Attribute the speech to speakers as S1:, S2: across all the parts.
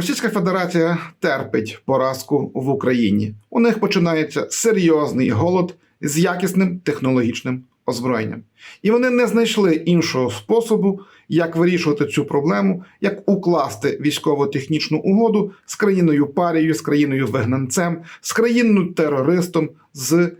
S1: Російська Федерація терпить поразку в Україні. У них починається серйозний голод з якісним технологічним озброєнням. І вони не знайшли іншого способу, як вирішувати цю проблему, як укласти військово-технічну угоду з країною парією, з країною вигнанцем, з країною терористом, з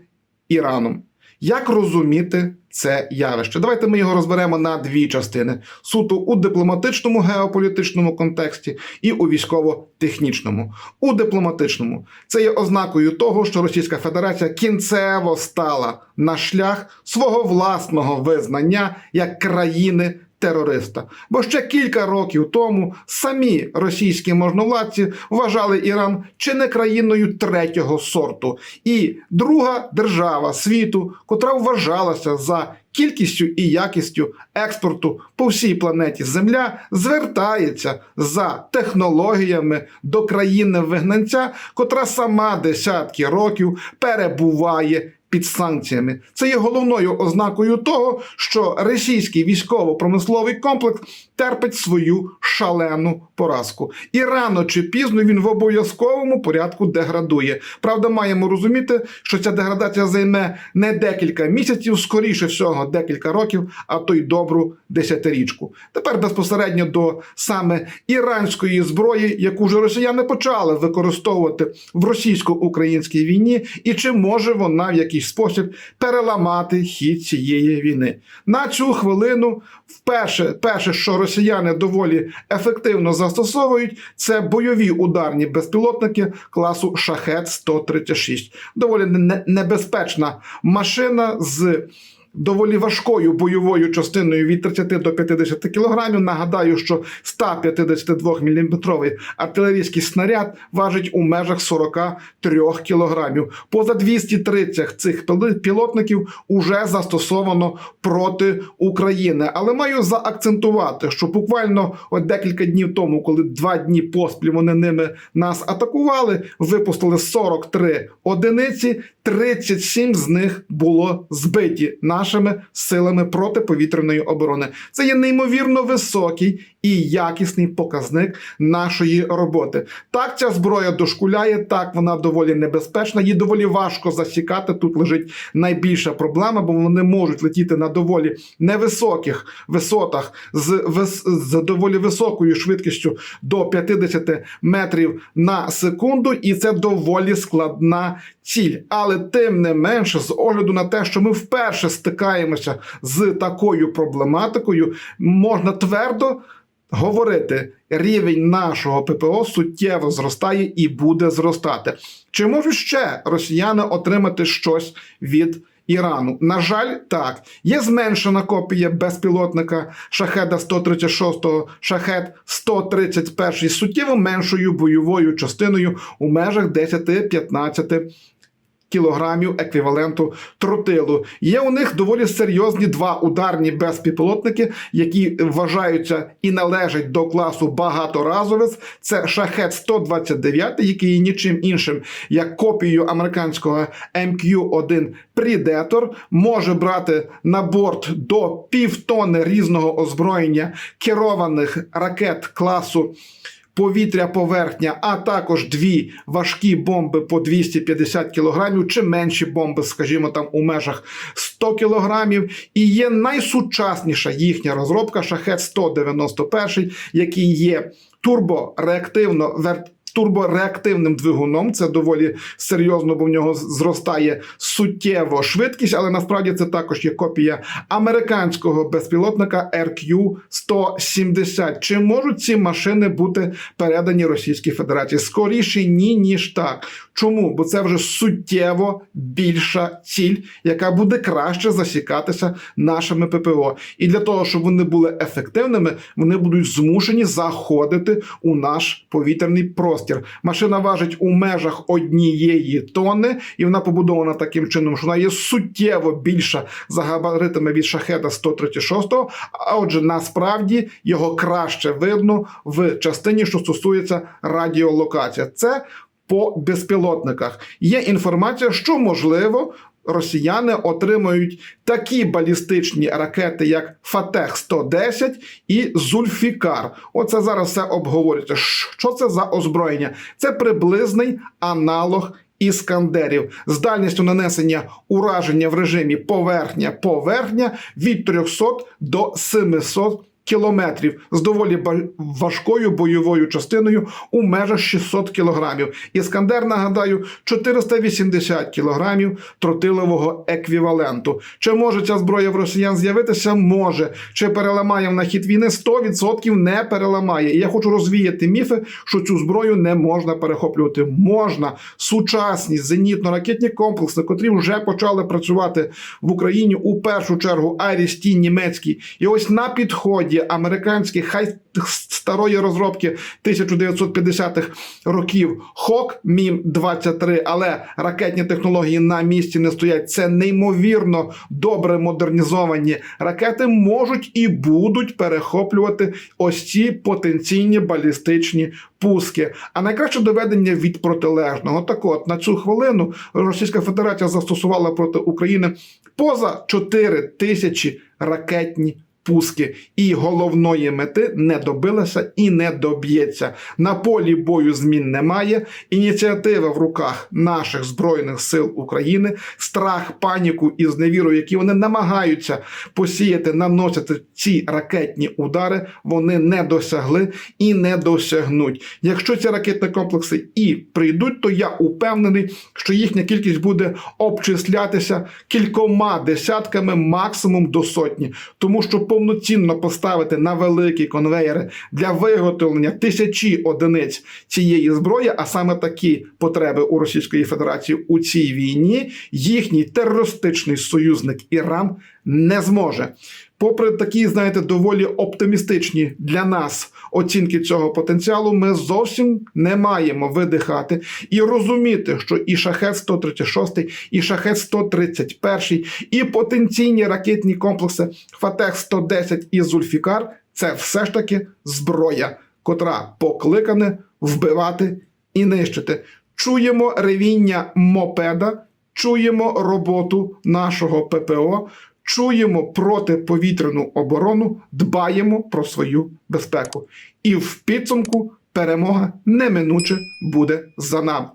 S1: Іраном. Як розуміти це явище? Давайте ми його розберемо на дві частини: суто у дипломатичному геополітичному контексті і у військово-технічному. У дипломатичному це є ознакою того, що Російська Федерація кінцево стала на шлях свого власного визнання як країни. Терориста, бо ще кілька років тому самі російські можновладці вважали Іран чи не країною третього сорту, і друга держава світу, котра вважалася за кількістю і якістю експорту по всій планеті Земля, звертається за технологіями до країни вигнанця, котра сама десятки років перебуває під санкціями. Це є головною ознакою того, що російський військово-промисловий комплекс терпить свою шалену поразку. І рано чи пізно він в обов'язковому порядку деградує. Правда, маємо розуміти, що ця деградація займе не декілька місяців, скоріше всього, декілька років, а то й добру десятирічку. Тепер безпосередньо до саме іранської зброї, яку вже росіяни почали використовувати в російсько-українській війні, і чи може вона в якийсь спосіб переламати хід цієї війни. На цю хвилину вперше, перше, що росіяни доволі ефективно застосовують, це бойові ударні безпілотники класу Шахет 136. Доволі не- небезпечна машина з. Доволі важкою бойовою частиною від 30 до 50 кілограмів. Нагадаю, що 152 мм артилерійський снаряд важить у межах 43 кілограмів. Поза 230 цих пілотників уже застосовано проти України. Але маю заакцентувати, що буквально от декілька днів тому, коли два дні поспіль вони ними нас атакували, випустили 43 одиниці, 37 з них було збиті нашими силами протиповітряної оборони. Це є неймовірно високий і якісний показник нашої роботи. Так, ця зброя дошкуляє, так вона доволі небезпечна, її доволі важко засікати. Тут лежить найбільша проблема, бо вони можуть летіти на доволі невисоких висотах з, з доволі високою швидкістю до 50 метрів на секунду, і це доволі складна ціль. Але тим не менше, з огляду на те, що ми вперше стикаємося з такою проблематикою, можна твердо говорити, рівень нашого ППО суттєво зростає і буде зростати. Чи можуть ще росіяни отримати щось від Ірану? На жаль, так. Є зменшена копія безпілотника Шахеда 136, Шахет 131 з суттєво меншою бойовою частиною у межах 10-15 кілограмів еквіваленту тротилу. Є у них доволі серйозні два ударні безпілотники, які вважаються і належать до класу багаторазовець. Це шахет 129, який є нічим іншим, як копією американського MQ-1 Predator, може брати на борт до півтони різного озброєння керованих ракет класу повітря поверхня, а також дві важкі бомби по 250 кілограмів, чи менші бомби, скажімо, там у межах 100 кілограмів. І є найсучасніша їхня розробка шахет 191, який є турбореактивно вер... Турбореактивним двигуном це доволі серйозно, бо в нього зростає суттєво швидкість, але насправді це також є копія американського безпілотника RQ-170. Чи можуть ці машини бути передані Російській Федерації? Скоріше ні, ніж так. Чому? Бо це вже суттєво більша ціль, яка буде краще засікатися нашими ППО. І для того, щоб вони були ефективними, вони будуть змушені заходити у наш повітряний простір. Машина важить у межах однієї тонни, і вона побудована таким чином, що вона є суттєво більша за габаритами від шахеда 136, а отже, насправді його краще видно в частині, що стосується радіолокації. Це по безпілотниках. Є інформація, що можливо росіяни отримають такі балістичні ракети, як Фатех 110 і Зульфікар. Оце зараз все обговорюється. Що це за озброєння? Це приблизний аналог. Іскандерів з дальністю нанесення ураження в режимі поверхня-поверхня від 300 до 700 кілометрів з доволі важкою бойовою частиною у межах 600 кілограмів. Іскандер, нагадаю, 480 кілограмів тротилового еквіваленту. Чи може ця зброя в росіян з'явитися? Може. Чи переламає на хід війни? 100% не переламає. І я хочу розвіяти міфи, що цю зброю не можна перехоплювати. Можна. Сучасні зенітно-ракетні комплекси, котрі вже почали працювати в Україні у першу чергу Айріс-Ті німецький. І ось на підході американські хай старої розробки 1950-х років Хок Мім 23 але ракетні технології на місці не стоять. Це неймовірно добре модернізовані ракети можуть і будуть перехоплювати ось ці потенційні балістичні пуски. А найкраще доведення від протилежного. Так от на цю хвилину Російська Федерація застосувала проти України поза 4 тисячі ракетні пуски, і головної мети не добилася і не доб'ється. На полі бою змін немає. Ініціатива в руках наших збройних сил України, страх, паніку і зневіру, які вони намагаються посіяти, наносити ці ракетні удари, вони не досягли і не досягнуть. Якщо ці ракетні комплекси і прийдуть, то я упевнений, що їхня кількість буде обчислятися кількома десятками, максимум до сотні, тому що повноцінно поставити на великі конвеєри для виготовлення тисячі одиниць цієї зброї, а саме такі потреби у Російської Федерації у цій війні, їхній терористичний союзник Іран не зможе. Попри такі, знаєте, доволі оптимістичні для нас оцінки цього потенціалу, ми зовсім не маємо видихати і розуміти, що і шахет 136, і шахет 131, і потенційні ракетні комплекси Фатех 110 і Зульфікар це все ж таки зброя, котра покликане вбивати і нищити. Чуємо ревіння мопеда, чуємо роботу нашого ППО. Чуємо протиповітряну оборону, дбаємо про свою безпеку. І в підсумку перемога неминуче буде за нами.